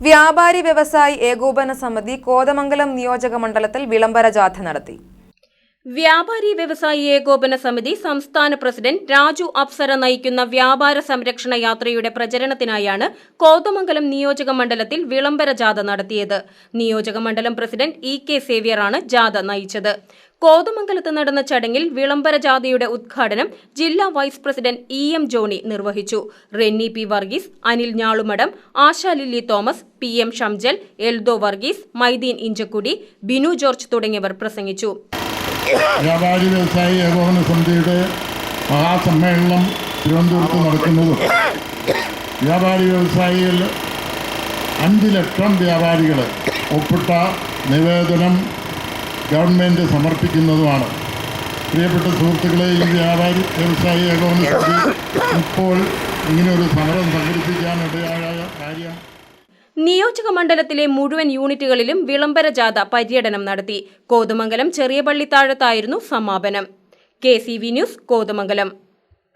വ്യാപാരി വ്യവസായി ഏകോപന സമിതി കോതമംഗലം നിയോജക മണ്ഡലത്തിൽ വിളംബര ജാഥ നടത്തി. വ്യാപാരി വ്യവസായി ഏകോപന സമിതി സംസ്ഥാന പ്രസിഡന്റ് രാജു അപ്സര നയിക്കുന്ന വ്യാപാര സംരക്ഷണ യാത്രയുടെ പ്രചരണത്തിനായാണ് കോതമംഗലം നിയോജക മണ്ഡലത്തിൽ വിളംബര ജാഥ നടത്തിയത്. നിയോജക മണ്ഡലം പ്രസിഡന്റ് ഇ കെ സേവ്യറാണ് ജാഥ നയിച്ചത്. കോതമംഗലത്ത് നടന്ന ചടങ്ങിൽ വിളംബര ജാഥയുടെ ഉദ്ഘാടനം ജില്ലാ vice president E M Johny നിർവഹിച്ചു. Renny P Varghese Anil Njalumadom Asha Lilly Thomas P M Shamjal Eldho Varghese Maideen Inchakkudi Binu George തുടങ്ങിയവർ പ്രസംഗിച്ചു. വ്യാപാരി വ്യവസായി ഏകോപന സമിതിയുടെ മഹാസമ്മേളനം തിരുവനന്തപുരത്ത് നടക്കുന്നതും. വ്യാപാരി വ്യവസായിയിൽ അഞ്ച് ലക്ഷം വ്യാപാരികൾ ഒപ്പിട്ട നിവേദനം ഗവൺമെന്റ് സമർപ്പിക്കുന്നതുമാണ്. പ്രിയപ്പെട്ട സുഹൃത്തുക്കളെ ഈ വ്യാപാരി വ്യവസായി ഏകോപന സമിതി ഇപ്പോൾ ഇങ്ങനെയൊരു സമരം സംഘടിപ്പിക്കാനിടയായ കാര്യം. നിയോജക മണ്ഡലത്തിലെ മുഴുവൻ യൂണിറ്റുകളിലും വിളംബര ജാഥ പര്യടനം നടത്തി. കോതമംഗലം ചെറിയ പള്ളിത്താഴത്തായിരുന്നു സമാപനം. K C V news Kothamangalam.